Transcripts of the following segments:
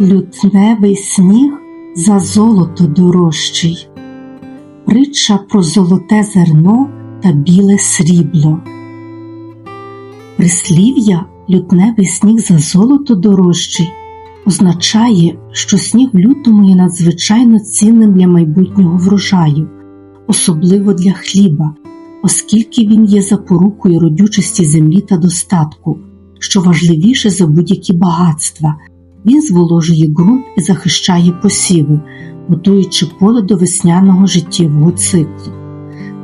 Лютневий сніг за золото дорожчий, притча про золоте зерно та біле срібло. Прислів'я лютневий сніг за золото дорожчий означає, що сніг в лютому є надзвичайно цінним для майбутнього врожаю, особливо для хліба, оскільки він є запорукою родючості землі та достатку, що важливіше за будь-які багатства. Він зволожує ґрунт і захищає посіви, готуючи поле до весняного життєвого циклу.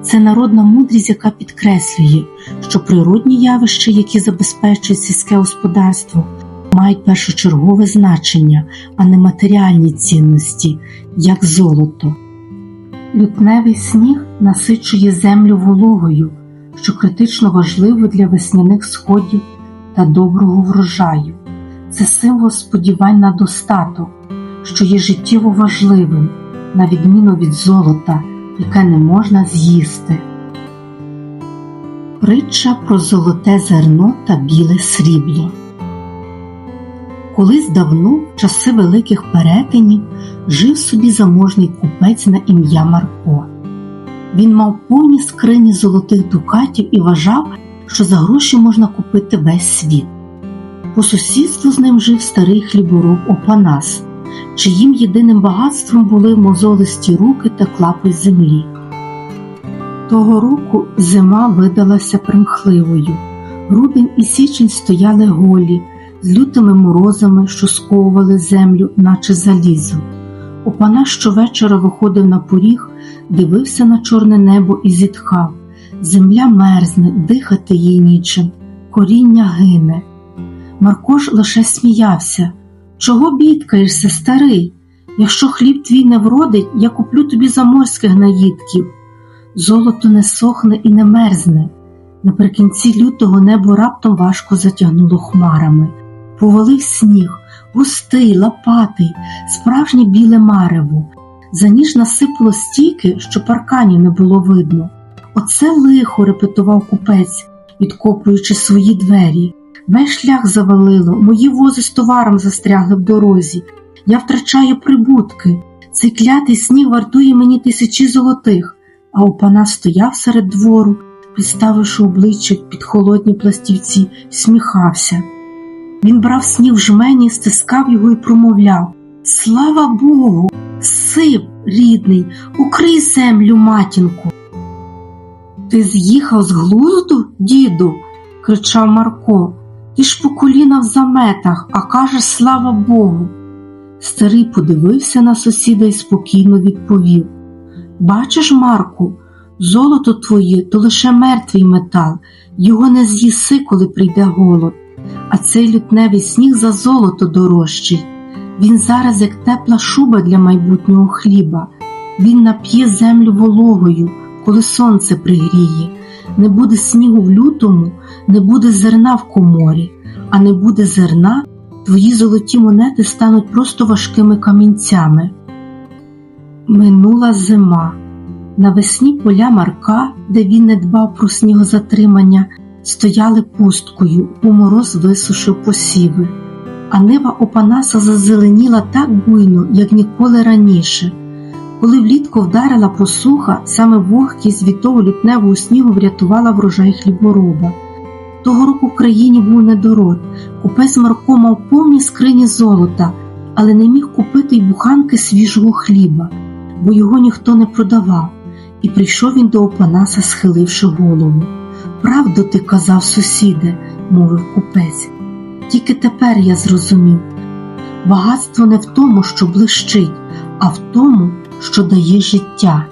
Це народна мудрість, яка підкреслює, що природні явища, які забезпечують сільське господарство, мають першочергове значення, а не матеріальні цінності, як золото. Лютневий сніг насичує землю вологою, що критично важливо для весняних сходів та доброго врожаю. Це символ сподівань на достаток, що є життєво важливим, на відміну від золота, яке не можна з'їсти. Притча про золоте зерно та біле срібло. Колись давно, в часи великих перетинів, жив собі заможний купець на ім'я Марко. Він мав повні скрині золотих дукатів і вважав, що за гроші можна купити весь світ. По сусідству з ним жив старий хлібороб Опанас, чиїм єдиним багатством були мозолисті руки та клапоть землі. Того року зима видалася примхливою. Грудень і січень стояли голі, з лютими морозами, що сковували землю, наче залізо. Опанас щовечора виходив на поріг, дивився на чорне небо і зітхав. Земля мерзне, дихати їй нічим, коріння гине. Марко ж лише сміявся. Чого бідкаєшся, старий? Якщо хліб твій не вродить, я куплю тобі заморських наїдків. Золото не сохне і не мерзне. Наприкінці лютого небо раптом важко затягнуло хмарами. Повалив сніг, густий, лопатий, справжнє біле марево. За ніж насипало стільки, що парканів не було видно. Оце лихо, репетував купець, відкопуючи свої двері. Весь шлях завалило, мої вози з товаром застрягли в дорозі. Я втрачаю прибутки. Цей клятий сніг вартує мені тисячі золотих, а опана стояв серед двору, підставивши обличчя під холодні пластівці, сміхався. Він брав сніг в жмені, стискав його і промовляв Слава Богу, сип, рідний, укрий землю, матінку. Ти з'їхав з глузду, діду? кричав Марко. Ти ж по коліна в заметах, а кажеш слава Богу. Старий подивився на сусіда і спокійно відповів Бачиш, Марку, золото твоє то лише мертвий метал, його не з'їси, коли прийде голод, а цей лютневий сніг за золото дорожчий. Він зараз, як тепла шуба для майбутнього хліба, він нап'є землю вологою, коли сонце пригріє. Не буде снігу в лютому, не буде зерна в коморі, а не буде зерна, твої золоті монети стануть просто важкими камінцями. Минула зима. Навесні поля Марка, де він не дбав про снігозатримання, стояли пусткою, бо мороз висушив посіви, а нива Опанаса зазеленіла так буйно, як ніколи раніше. Коли влітку вдарила посуха, саме вогкість від того лютневого снігу врятувала врожай хлібороба. Того року в країні був недород, купець Марко мав повні скрині золота, але не міг купити й буханки свіжого хліба, бо його ніхто не продавав, і прийшов він до Опанаса, схиливши голову. Правду ти казав, сусіде, мовив купець. Тільки тепер я зрозумів багатство не в тому, що блищить, а в тому, що дає життя.